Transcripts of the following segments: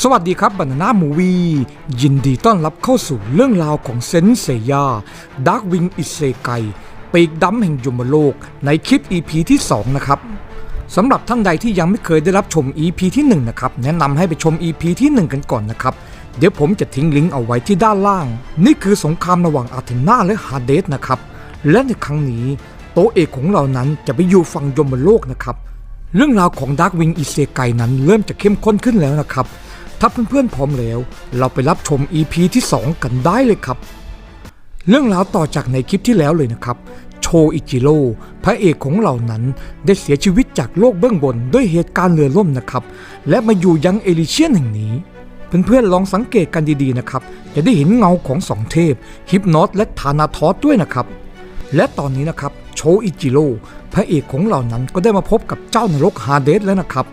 สวัสดีครับบ a นาน่ามูวียินดีต้อนรับเข้าสู่เรื่องราวของเซนเซยาดาร์กวิงอิเซไกปีกดำแห่งยมโลก ในคลิป EP ที่ 2 นะครับสำหรับท่านใดที่ยังไม่เคยได้รับชม EP ที่ 1 นะครับ แนะนำให้ไปชม EP ที่ 1 กันก่อนนะครับ เดี๋ยวผมจะทิ้งลิงก์เอาไว้ที่ด้านล่าง นี่คือสงครามระหว่างอาเทนาและฮาเดสนะครับ และในครั้งนี้โตเอกของเรานั้นจะไปอยู่ฝั่งยมโลกนะครับเรื่องราวของดาร์กวิงอิเซไกนั้นเริ่มจะเข้มข้นขึ้นแล้วนะครับ ถ้าเพื่อนๆพร้อมแล้ว เราไปรับชม EP ที่ 2 กันได้เลยครับ เรื่องราวต่อจากในคลิปที่แล้วเลยนะครับ โชอิจิโร่พระเอกของเรานั้นได้เสียชีวิตจากโลกเบื้องบนด้วยเหตุการณ์เรือล่มนะครับ และมาอยู่ยังเอลิเชียนแห่งนี้เพื่อนๆลองสังเกตกันดีๆนะครับ จะได้เห็นเงาของสองเทพฮิปโนตและธานาทอสด้วยนะครับ และตอนนี้นะครับโชอิจิโร่พระเอกของเรานั้นก็ได้มาพบกับเจ้านรกฮาเดสแล้วนะครับ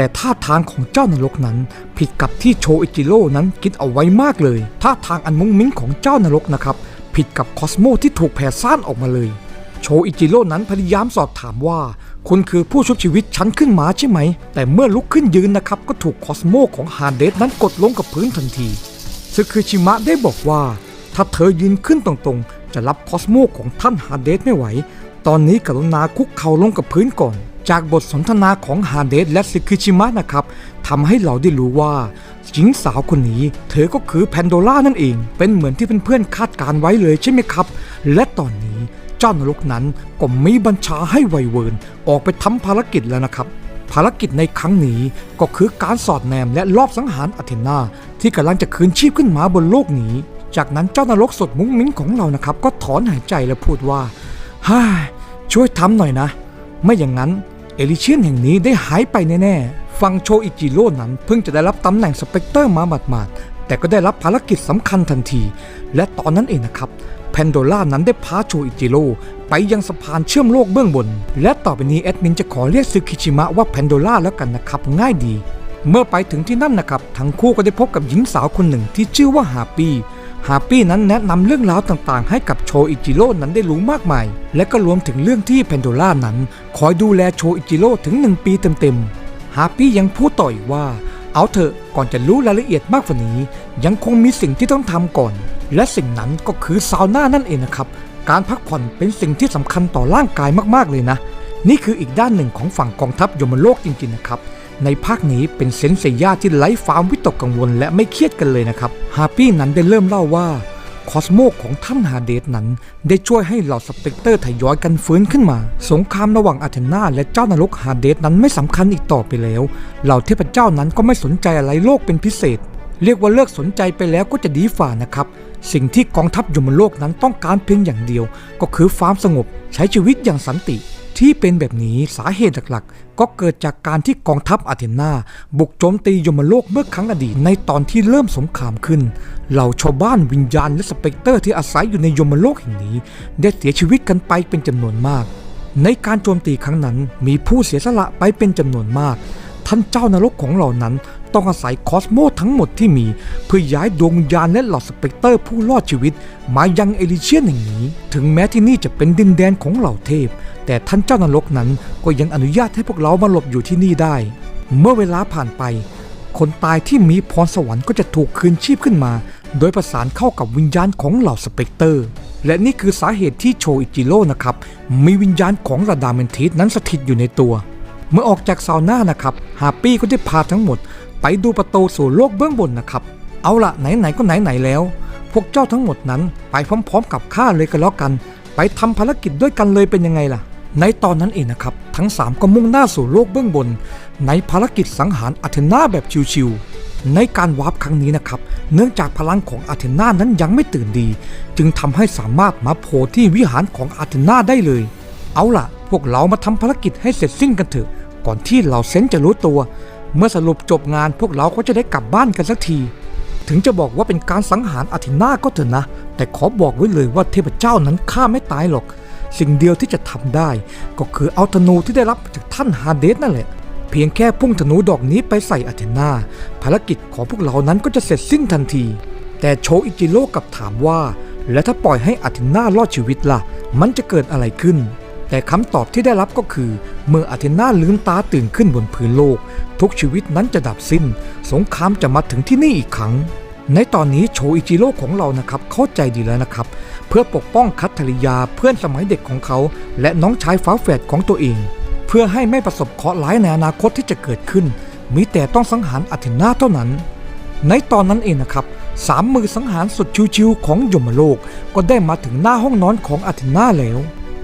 แต่ท่าทางของเจ้านรกนั้น ผิดกับที่โชอิจิโร่นั้นคิดเอาไว้มากเลย ท่าทางอันมุ้งมิ้งของเจ้านรกนะครับ ผิดกับคอสโมที่ถูกแผ่ซ่านออกมาเลย โชอิจิโร่นั้นพยายามสอบถามว่าคุณคือผู้ชุบชีวิตฉันขึ้นมาใช่ไหม แต่เมื่อลุกขึ้นยืนนะครับ ก็ถูกคอสโมของฮาเดสนั้นกดลงกับพื้นทันทีซึคือชิมะได้บอกว่า ถ้าเธอยืนขึ้นตรงๆ จะรับคอสโมของท่านฮาเดสไม่ไหว ตอนนี้กรุณาคุกเข่าลงกับพื้นก่อน จากบทสนทนาของฮาเดสและซึคือชิมะนะครับทำให้เราได้รู้ว่าหญิงสาวคนนี้เธอก็คือแพนโดล่านั่นเอง เป็นเหมือนที่เพื่อนๆคาดการไว้เลยใช่ไหมครับ และตอนนี้เจ้านรกนั้นก็มีบัญชาให้ไวเวิร์นออกไปทำภารกิจแล้วนะครับ ภารกิจในครั้งนี้ก็คือการสอดแนมและลอบสังหารอเทนาที่กำลังจะคืนชีพขึ้นมาบนโลกนี้ จากนั้นเจ้านรกสดมุ้งมิ้งของเรานะครับ ก็ถอนหายใจและพูดว่าฮ่าช่วยทำหน่อยนะ ไม่อย่างนั้นเอลิเชียนแห่งนี้ได้หายไปแน่ๆ ฟังโชอิจิโร่นั้นเพิ่งจะได้รับตำแหน่งสเปกเตอร์มาหมาดๆ แต่ก็ได้รับภารกิจสำคัญทันที และตอนนั้นเองนะครับแพนโดล่านั้นได้พาโชอิจิโร่ไปยังสะพานเชื่อมโลกเบื้องบน และต่อไปนี้แอดมินจะขอเรียกซึคิชิมะว่าแพนโดล่าแล้วกันนะครับง่ายดี เมื่อไปถึงที่นั่นนะครับ ทั้งคู่ก็ได้พบกับหญิงสาวคนหนึ่งที่ชื่อว่าฮาปี้ ฮาปี้นั้นแนะนำเรื่องราวต่างๆ ให้กับโชอิจิโร่นั้นได้รู้มากมาย และก็รวมถึงเรื่องที่แพนโดล่านั้น คอยดูแลโชอิจิโร่ถึง 1 ปีเต็มๆ ฮาปี้ยังพูดต่ออีกว่า เอาเถอะก่อนจะรู้รายละเอียดมากกว่านี้ ยังคงมีสิ่งที่ต้องทำก่อน และสิ่งนั้นก็คือซาวน่านั่นเองนะครับ การพักผ่อนเป็นสิ่งที่สำคัญต่อร่างกายมากๆเลยนะ นี่คืออีกด้านหนึ่งของฝั่งกองทัพยมโลกจริงๆนะครับ ในภาคนี้เป็นเซนเซียาที่ไร้ความวิตกกังวลและไม่เครียดกันเลยนะครับฮาปี้นั้นได้เริ่มเล่าว่าคอสโมของท่านฮาเดสนั้น ได้ช่วยให้เหล่าสเปกเตอร์ทยอยกันฟื้นขึ้นมา สงครามระหว่างอาเทนาและเจ้านรกฮาเดสนั้นไม่สำคัญอีกต่อไปแล้ว เหล่าเทพเจ้านั้นก็ไม่สนใจอะไรโลกเป็นพิเศษ เรียกว่าเลิกสนใจไปแล้วก็จะดีฝ่านะครับ สิ่งที่กองทัพยมโลกนั้นต้องการเพียงอย่างเดียว ก็คือความสงบใช้ชีวิตอย่างสันติ ที่เป็นแบบนี้สาเหตุหลักๆ ก็เกิดจากการที่กองทัพอาเทนาบุกโจมตียมโลกเมื่อครั้งอดีตในตอนที่เริ่มสงครามขึ้น เหล่าชาวบ้านวิญญาณและสเปกเตอร์ที่อาศัยอยู่ในยมโลกแห่งนี้ ได้เสียชีวิตกันไปเป็นจำนวนมาก ในการโจมตีครั้งนั้นมีผู้เสียสละไปเป็นจำนวนมาก ท่านเจ้านรกของเหล่านั้น ต้องอาศัยคอสโมทั้งหมดที่มี เพื่อย้ายดวงวิญญาณและเหล่าสเปกเตอร์ผู้รอดชีวิต มายังเอลิเชียนแห่งนี้ ถึงแม้ที่นี่จะเป็นดินแดนของเหล่าเทพ แต่ท่านเจ้านรกนั้นก็ยังอนุญาตให้พวกเรามาหลบอยู่ที่นี่ได้ เมื่อเวลาผ่านไป คนตายที่มีพรสวรรค์ก็จะถูกคืนชีพขึ้นมา โดยประสานเข้ากับวิญญาณของเหล่าสเปกเตอร์และนี่คือสาเหตุที่โชอิจิโร่นะครับ มีวิญญาณของระดาเมนทิสนั้นสถิตอยู่ในตัว เมื่อออกจากซาวน่านะครับฮาปี้ก็ได้พาทั้งหมด ไปดูประตูสู่โลกเบื้องบนนะครับ เอาละไหนๆก็ไหนๆแล้ว พวกเจ้าทั้งหมดนั้นไปพร้อม ๆ กับข้าเลยกันแล้วกัน ไปทำภารกิจด้วยกันเลยเป็นยังไงล่ะ ในตอนนั้นเองนะครับ ทั้ง 3 ก็มุ่งหน้าสู่โลกเบื้องบน ในภารกิจสังหารอาเทนาแบบชิวๆในการวาร์ปครั้งนี้นะครับ เนื่องจากพลังของอาเทนานั้นยังไม่ตื่นดี จึงทำให้สามารถมาโผล่ที่วิหารของอาเทนาได้เลย เอาล่ะ พวกเรามาทำภารกิจให้เสร็จสิ้นกันเถอะก่อนที่เหล่าเซนจะรู้ตัว เมื่อสรุปจบงานพวกเราก็จะได้กลับบ้านกันสักที ถึงจะบอกว่าเป็นการสังหารอาเทนาก็เถอะนะ แต่ขอบอกไว้เลยว่าเทพเจ้านั้นฆ่าไม่ตายหรอก สิ่งเดียวที่จะทำได้ ก็คือเอาธนูที่ได้รับจากท่านฮาเดสนั่นแหละ เพียงแค่พุ่งธนูดอกนี้ไปใส่อาเทนาภารกิจของพวกเรานั้นก็จะเสร็จสิ้นทันที แต่โชอิจิโร่กลับถามว่า แล้วถ้าปล่อยให้อาเทนารอดชีวิตล่ะ มันจะเกิดอะไรขึ้น แต่คำตอบที่ได้รับก็คือ เมื่ออาเทนาลืมตาตื่นขึ้นบนพื้นโลก ทุกชีวิตนั้นจะดับสิ้น สงครามจะมาถึงที่นี่อีกครั้ง ในตอนนี้โชอิจิโร่ของเรานะครับเข้าใจดีแล้วนะครับ เพื่อปกป้องคัตธริยาเพื่อนสมัยเด็กของเขา และน้องชายฝาแฝดของตัวเอง เพื่อให้ไม่ประสบเคราะห์ร้ายในอนาคตที่จะเกิดขึ้น มีแต่ต้องสังหารอาเทนาเท่านั้น ในตอนนั้นเองนะครับสามมือสังหารสุดชิวๆของยมโลก ก็ได้มาถึงหน้าห้องนอนของอาเทนาแล้ว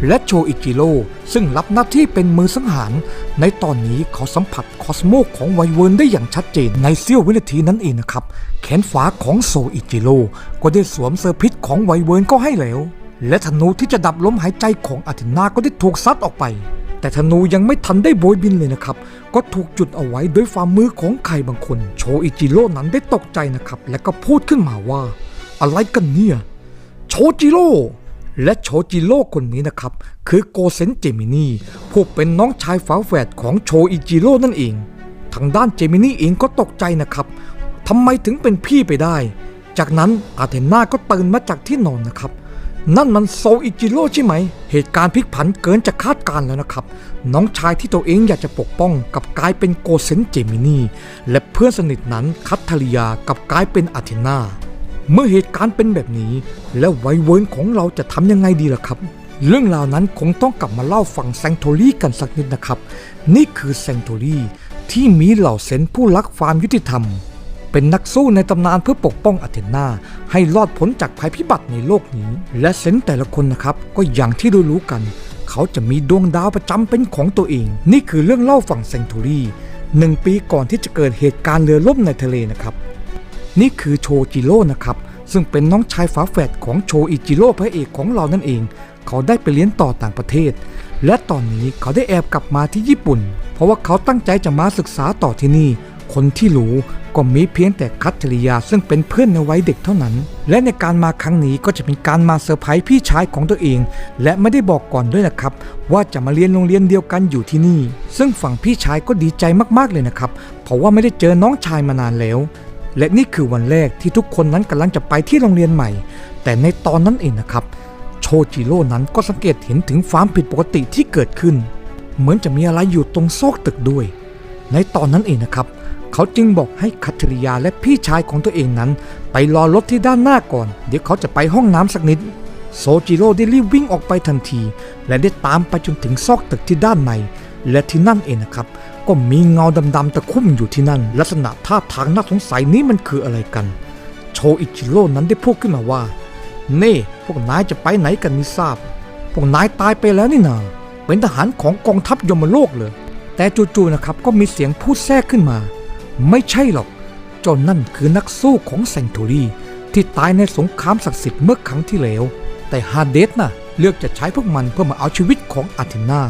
และโชอิจิโร่ซึ่งรับหน้าที่เป็นมือสังหาร ในตอนนี้เขาสัมผัสคอสโมของไวเวิร์นได้อย่างชัดเจนในเสี้ยววินาทีนั้นเองนะครับ แขนฝาของโซอิจิโร่ก็ได้สวมเซอร์พิษของไวเวิร์นก็ให้แล้ว และธนูที่จะดับลมหายใจของอาเทนาก็ได้ถูกซัดออกไป แต่ธนูยังไม่ทันได้โบยบินเลยนะครับ ก็ถูกจุดเอาไว้ด้วยฝ่ามือของใครบางคน โชอิจิโร่นั้นได้ตกใจนะครับ และก็พูดขึ้นมาว่า อะไรกันเนี่ย โชจิโร่ และโชจิโร่คนนี้นะครับ คือโกเซนเจมินีผู้เป็นน้องชายฝาแฝดของโชอิจิโร่นั่นเอง ทางด้านเจมินีเองก็ตกใจนะครับทำไมถึงเป็นพี่ไปได้ จากนั้นอาเทนาก็ตื่นมาจากที่นอนนะครับ นั่นมันโซอิจิโร่ใช่ไหม เหตุการณ์พลิกผันเกินจะคาดการ์แล้วนะครับ น้องชายที่ตัวเองอยากจะปกป้องกับกลายเป็นโกเซนเจมินีและเพื่อนสนิทนั้นคัตทาริยากับกลายเป็นอาเทนา เมื่อเหตุการณ์เป็นแบบนี้ แล้วไวเวิร์นของเราจะทำยังไงดีล่ะครับ เรื่องราวนั้นคงต้องกลับมาเล่าฝั่งแซงโทรี่กันสักนิดนะครับ นี่คือแซงโทรี่ที่มีเหล่าเซนผู้รักความยุติธรรม เป็นนักสู้ในตำนานเพื่อปกป้องอาเทนาให้รอดพ้นจากภัยพิบัติในโลกนี้ และเซนแต่ละคนนะครับ ก็อย่างที่รู้ๆกัน เขาจะมีดวงดาวประจำเป็นของตัวเอง นี่คือเรื่องเล่าฝั่งเซนทูรี่หนึ่งปีก่อนที่จะเกิดเหตุการณ์เรือล่มในทะเลนะครับ นี่คือโชจิโร่นะครับ ซึ่งเป็นน้องชายฝาแฝดของโชอิจิโร่พระเอกของเรานั่นเอง เขาได้ไปเรียนต่อต่างประเทศ และตอนนี้เขาได้แอบกลับมาที่ญี่ปุ่น เพราะว่าเขาตั้งใจจะมาศึกษาต่อที่นี่ คนที่รู้ก็มีเพียงแต่คัตเทริยาซึ่งเป็นเพื่อนในวัยเด็กเท่านั้น และในการมาครั้งนี้ก็จะเป็นการมาเซอร์ไพรส์พี่ชายของตัวเอง และไม่ได้บอกก่อนด้วยนะครับ ว่าจะมาเรียนโรงเรียนเดียวกันอยู่ที่นี่ ซึ่งฝั่งพี่ชายก็ดีใจมากๆเลยนะครับ เพราะว่าไม่ได้เจอน้องชายมานานแล้ว และนี่คือวันแรกที่ทุกคนนั้นกำลังจะไปที่โรงเรียนใหม่ แต่ในตอนนั้นเองนะครับ โชจิโร่นั้นก็สังเกตเห็นถึงความผิดปกติที่เกิดขึ้น เหมือนจะมีอะไรอยู่ตรงซอกตึกด้วย ในตอนนั้นเองนะครับ เขาจึงบอกให้คัตริยาและพี่ชายของตัวเองนั้น ไปรอรถที่ด้านหน้าก่อน เดี๋ยวเขาจะไปห้องน้ำสักนิดโซจิโร่ได้รีบวิ่งออกไปทันที และได้ตามไปจนถึงซอกตึกที่ด้านใน และที่นั่นเองนะครับ ก็มีเงาดำๆตะคุ่มอยู่ที่นั่น ลักษณะท่าทางน่าสงสัยนี้มันคืออะไรกัน โชอิจิโร่นั้นได้พูดขึ้นมาว่า เน่พวกนายจะไปไหนกันไม่ทราบ พวกนายตายไปแล้วนี่นาเป็นทหารของกองทัพยมโลกเลย แต่จู่ๆนะครับก็มีเสียงพูดแทรกขึ้นมา ไม่ใช่หรอกจนนั่นคือนักสู้ของแซงทูรีที่ตายในสงครามศักดิ์สิทธิ์เมื่อครั้งที่แล้ว แต่ฮาเดสน่ะเลือกจะใช้พวกมันเพื่อมาเอาชีวิตของอาเทนา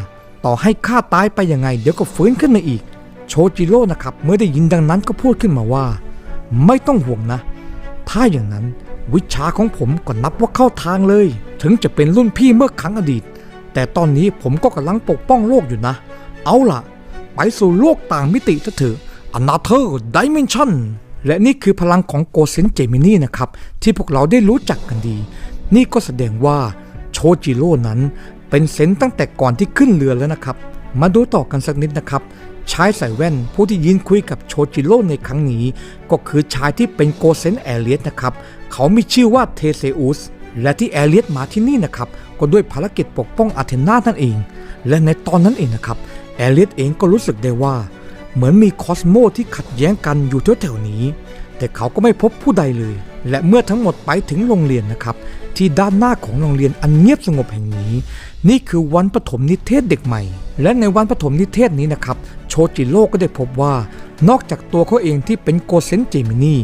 ต่อให้ข้าตายไปยังไง เดี๋ยวก็ฟื้นขึ้นมาอีก โชจิโร่นะครับ เมื่อได้ยินดังนั้นก็พูดขึ้นมาว่า ไม่ต้องห่วงนะ ถ้าอย่างนั้นวิชาของผมก็นับว่าเข้าทางเลย ถึงจะเป็นรุ่นพี่เมื่อครั้งอดีต แต่ตอนนี้ผมก็กำลังปกป้องโลกอยู่นะ เอาล่ะ ไปสู่โลกต่างมิติเถอะอนาเธอร์ดิเมนชันและนี่คือพลังของโกเซนเจมินีนะครับ ที่พวกเราได้รู้จักกันดี นี่ก็แสดงว่าโชจิโร่นั้น เป็นเซนต์ตั้งแต่ก่อนที่ขึ้นเรือแล้วนะครับ มาดูต่อกันสักนิดนะครับชายใส่แว่นผู้ที่ยืนคุยกับโชจิโร่ในครั้งนี้ ก็คือชายที่เป็นโกเซนแอเลียสนะครับ เขามีชื่อว่าเทเซอุสและที่แอเลียสมาที่นี่นะครับ ก็ด้วยภารกิจปกป้องอาเทนานั่นเอง และในตอนนั้นเองนะครับ แอเลียสเองก็รู้สึกได้ว่า เหมือนมีคอสโมที่ขัดแย้งกันอยู่แถวๆนี้ แต่เขาก็ไม่พบผู้ใดเลย และเมื่อทั้งหมดไปถึงโรงเรียนนะครับ ที่ด้านหน้าของโรงเรียนอันเงียบสงบแห่งนี้ นี่คือวันปฐมนิเทศเด็กใหม่ และในวันปฐมนิเทศนี้นะครับโชจิโร่ก็ได้พบว่านอกจากตัวเขาเองที่เป็นโกเซนเจมินี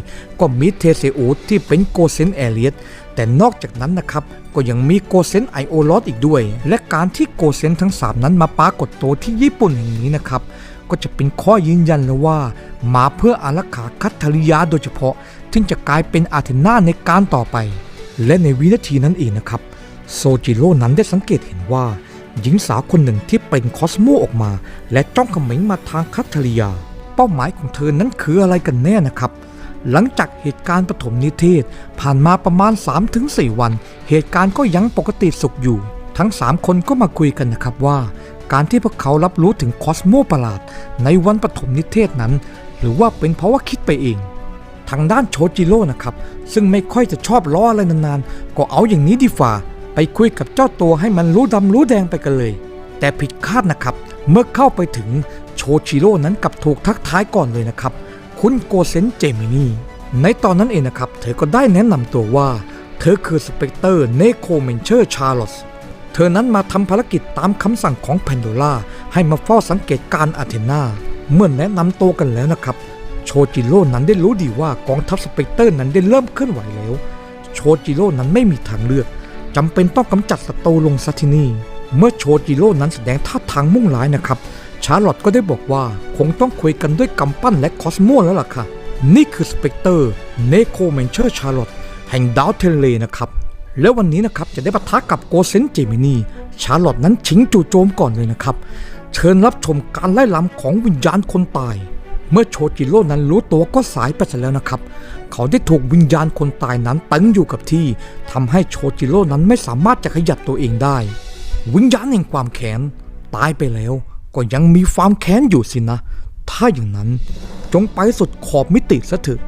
ก็มีเทเซอูสที่เป็นโกเซนแอเลียสแต่นอกจากนั้นนะครับ ก็ยังมีโกเซนไอโอลอสอีกด้วย และการที่โกเซนทั้ง 3 นั้นมาปรากฏตัวที่ญี่ปุ่นแห่งนี้นะครับ ก็จะเป็นข้อยืนยันแล้วว่า มาเพื่ออารักขาคัตธริยาโดยเฉพาะ ที่จะกลายเป็นอาเทนาในการต่อไป และในวินาทีนั้นเองนะครับ โซจิโร่นั้นได้สังเกตเห็นว่า หญิงสาวคนหนึ่งที่เป็นคอสโมออกมา และจ้องเขม็งมาทางคัตธริยาเป้าหมายของเธอนั้นคืออะไรกันแน่นะครับ หลังจากเหตุการณ์ปฐมนิเทศ ผ่านมาประมาณ 3-4 วัน เหตุการณ์ก็ยังปกติสุขอยู่ ทั้ง 3 คนก็มาคุยกันนะครับว่า การที่พวกเขารับรู้ถึงคอสโมประหลาด ในวันปฐมนิเทศนั้น หรือว่าเป็นเพราะว่าคิดไปเอง ทางด้านโชจิโร่นะครับ ซึ่งไม่ค่อยจะชอบล้ออะไรนานๆ ก็เอาอย่างนี้ดีฝ่า ไปคุยกับเจ้าตัวให้มันรู้ดำรู้แดงไปกันเลย แต่ผิดคาดนะครับ เมื่อเข้าไปถึงโชจิโร่นั้นกับถูกทักท้ายก่อนเลยนะครับ คุณโกเซนเจมินีในตอนนั้นเองนะครับ เธอก็ได้แนะนำตัวว่า เธอคือสเปกเตอร์เนโคเมนเชอร์ชาร์ลอตเธอนั้นมาทำภารกิจตามคำสั่งของแพนโดล่าให้มาเฝ้าสังเกตการอาเทนาเมื่อแนะนำตัวกันแล้วนะครับ โชจิโร่นั้นได้รู้ดีว่ากองทัพสเปกเตอร์นั้นได้เริ่มเคลื่อนไหวแล้ว โชจิโร่นั้นไม่มีทางเลือกจำเป็นต้องกำจัดศัตรูลงซะที่นี่ เมื่อโชจิโร่นั้นแสดงท่าทางมุ่งร้ายนะครับ ชาร์ลอตก็ได้บอกว่าคงต้องคุยกันด้วยกำปั้นและคอสโมแล้วล่ะค่ะ นี่คือสเปกเตอร์เนโคเมนเชอร์ชาร์ลอตแห่งดาวเทเลนะครับ แล้ววันนี้นะครับจะได้ปะทะกับโกเซนเจมินีชาร์ลอตนั้นชิงจู่โจมก่อนเลยนะครับ เชิญรับชมการไล่ลำของวิญญาณคนตาย เมื่อโชจิโร่นั้นรู้ตัวก็สายไปซะแล้วนะครับ เขาได้ถูกวิญญาณคนตายนั้นตึงอยู่กับที่ทำให้โชจิโร่นั้นไม่สามารถจะขยับตัวเองได้ วิญญาณแห่งความแค้นตายไปแล้ว ก็ยังมีความแค้นอยู่สินะ ถ้าอย่างนั้นจงไปสุดขอบมิติซะเถอะ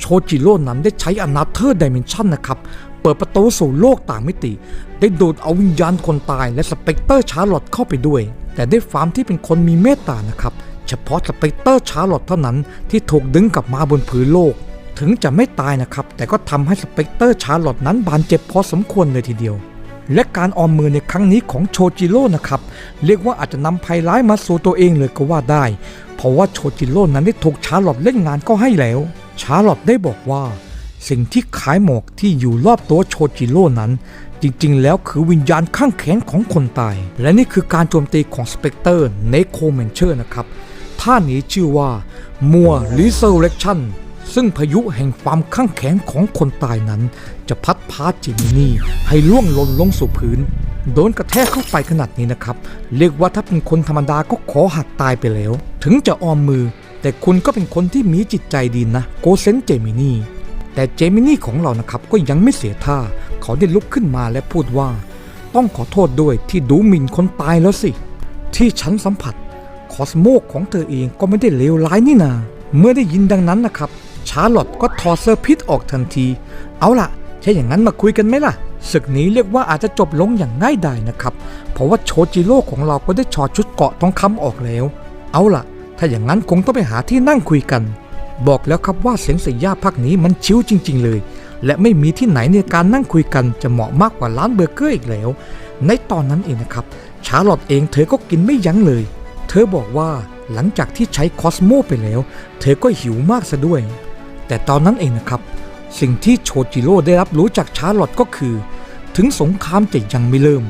โชจิโร่นั้นได้ใช้อนาเธอร์ดิเมนชันนะครับ เปิดประตูสู่โลกต่างมิติ ได้ดูดเอาวิญญาณคนตายและสเปกเตอร์ชาร์ลอตเข้าไปด้วย แต่ด้วยฟามที่เป็นคนมีเมตตานะครับ เฉพาะสเปกเตอร์ชาร์ลอตเท่านั้นที่ถูกดึงกลับมาบนผืนโลก ถึงจะไม่ตายนะครับ แต่ก็ทำให้สเปกเตอร์ชาร์ลอตนั้นบาดเจ็บพอสมควรเลยทีเดียว และการออมมือในครั้งนี้ของโชจิโร่นะครับเรียกว่าอาจจะนำภัยร้ายมาสู่ตัวเองเลยก็ว่าได้ เพราะว่าโชจิโร่นั้นได้ถูกชาร์ลอตเล่นงานก็ให้แล้ว ชาร์ลอตได้บอกว่า สิ่งที่ขายหมอกที่อยู่รอบตัวโชจิโร่นั้นจริงๆ แล้วคือวิญญาณข้างแขนของคนตาย และนี่คือการโจมตีของสเปกเตอร์เนโคเมนเชอร์นะครับ ท่านี้ชื่อว่ามัว Resurrection ซึ่งพายุแห่งความข้างแข็งของคนตายนั้น จะพัดพาจิมินี่ให้ล่วงหล่นลงสู่พื้น โดนกระแทกเข้าไปขนาดนี้นะครับ เรียกว่าถ้าเป็นคนธรรมดาก็ขอหักตายไปแล้ว ถึงจะออมมือ แต่คุณก็เป็นคนที่มีจิตใจดีนะ โกเซนเจมินี่แต่เจมินี่ของเรานะครับก็ยังไม่เสียท่า เขาได้ลุกขึ้นมาและพูดว่า ต้องขอโทษด้วยที่ดูหมิ่นคนตายแล้วสิ ที่ฉันสัมผัส คอสโมกของเธอเองก็ไม่ได้เลวร้ายนี่นาเมื่อได้ยินดังนั้นนะครับชาร์ลอตก็ถอดเสื้อพิษออกทันที เอาล่ะใช่อย่างนั้นมาคุยกันไหมล่ะศึกนี้เรียกว่าอาจจะจบลงอย่างง่ายดายนะครับ เพราะว่าโชจิโร่ของเราก็ได้ถอดชุดเกาะทองคำออกแล้ว เอาล่ะ ถ้าอย่างนั้นคงต้องไปหาที่นั่งคุยกัน บอกแล้วครับว่าเสียงสยาภาคนี้มันชิวจริง ๆ เลย และไม่มีที่ไหนในการนั่งคุยกันจะเหมาะมากกว่าร้านเบอร์เกอร์อีกแล้ว ในตอนนั้นเองนะครับ ชาร์ลอตเองเธอก็กินไม่ยั้งเลย เธอบอกว่าหลังจากที่ใช้คอสโมไปแล้ว เธอก็หิวมากซะด้วย แต่ตอนนั้นเองนะครับ สิ่งที่โชจิโร่ได้รับรู้จากชาร์ลอตก็คือ ถึงสงครามจะยังไม่เริ่ม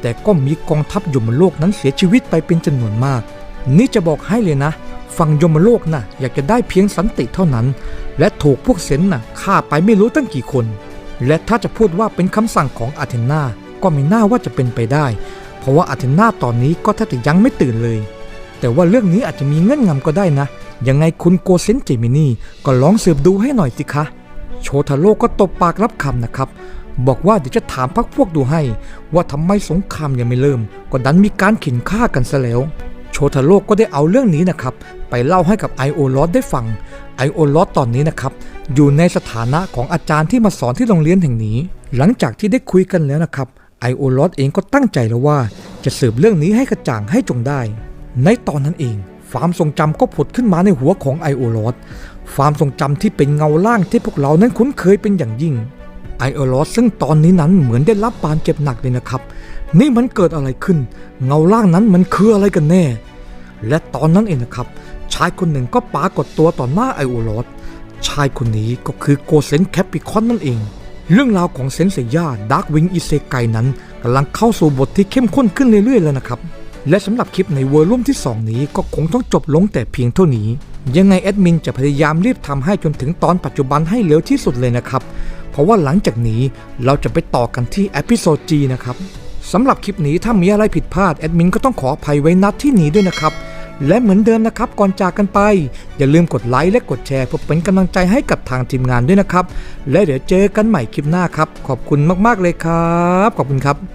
แต่ก็มีกองทัพยมโลกนั้นเสียชีวิตไปเป็นจำนวนมาก นี่จะบอกให้เลยนะ ฝั่งยมโลกนะ่ะอยากจะได้เพียงสันติเท่านั้น และถูกพวกเซนน่ะฆ่าไปไม่รู้ตั้งกี่คน และถ้าจะพูดว่าเป็นคำสั่งของอาเทนาก็ไม่น่าว่าจะเป็นไปได้ เพราะว่าอาเทนาตอนนี้ก็แทบจะยังไม่ตื่นเลย แต่ว่าเรื่องนี้อาจจะมีเงื่อนงำก็ได้นะ ยังไงคุณโกเซนเจมินีก็ลองสืบดูให้หน่อยสิคะ โชทาโร่ก็ตบปากรับคำนะครับ บอกว่าเดี๋ยวจะถามพักพวกดูให้ ว่าทำไมสงครามยังไม่เริ่ม ก็ดันมีการเข็นฆ่ากันซะแล้ว โชทาโร่ก็ได้เอาเรื่องนี้นะครับ ไปเล่าให้กับไอโอลอสได้ฟัง ไอโอลอสตอนนี้นะครับอยู่ในสถานะของอาจารย์ที่มาสอนที่โรงเรียนแห่งนี้ หลังจากที่ได้คุยกันแล้วนะครับไอโอลอสเองก็ตั้งใจแล้วว่า จะสืบเรื่องนี้ให้กระจ่างให้จงได้ ในตอนนั้นเอง ความทรงจำก็ผุดขึ้นมาในหัวของไอโอลอสความทรงจำที่เป็นเงาล่างที่พวกเรานั้นคุ้นเคยเป็นอย่างยิ่งไอโอลอสซึ่งตอนนี้นั้นเหมือนได้รับบาดเจ็บหนักเลยนะครับ นี่มันเกิดอะไรขึ้น เงาล่างนั้นมันคืออะไรกันแน่ และตอนนั้นเองนะครับ ชายคนหนึ่งก็ปรากฏตัวต่อหน้าไอโอลอสชายคนนี้ก็คือโกเซนแคปิคอนนั่นเอง เรื่องราวของเซนเซย่าดาร์กวิงอิเซไกนั้นกำลังเข้าสู่บทที่เข้มข้นขึ้นเรื่อยๆแล้วนะครับ และสำหรับคลิปในเวอร์ลุ่มที่ 2 นี้ก็คงต้องจบลงแต่เพียงเท่านี้ ยังไงแอดมินจะพยายามรีบทำให้จนถึงตอนปัจจุบันให้เร็วที่สุดเลยนะครับ เพราะว่าหลังจากนี้เราจะไปต่อกันที่เอพิโซด G นะครับสำหรับคลิปนี้ถ้ามีอะไรผิดพลาดแอดมินก็ต้องขออภัยไว้นัดที่นี้ด้วยนะครับ และเหมือนเดิมนะครับก่อนจากกันไป อย่าลืมกดไลค์และกดแชร์เพื่อเป็นกำลังใจให้กับทางทีมงานด้วยนะครับ และเดี๋ยวเจอกันใหม่คลิปหน้าครับ ขอบคุณมากๆเลยครับ ขอบคุณครับ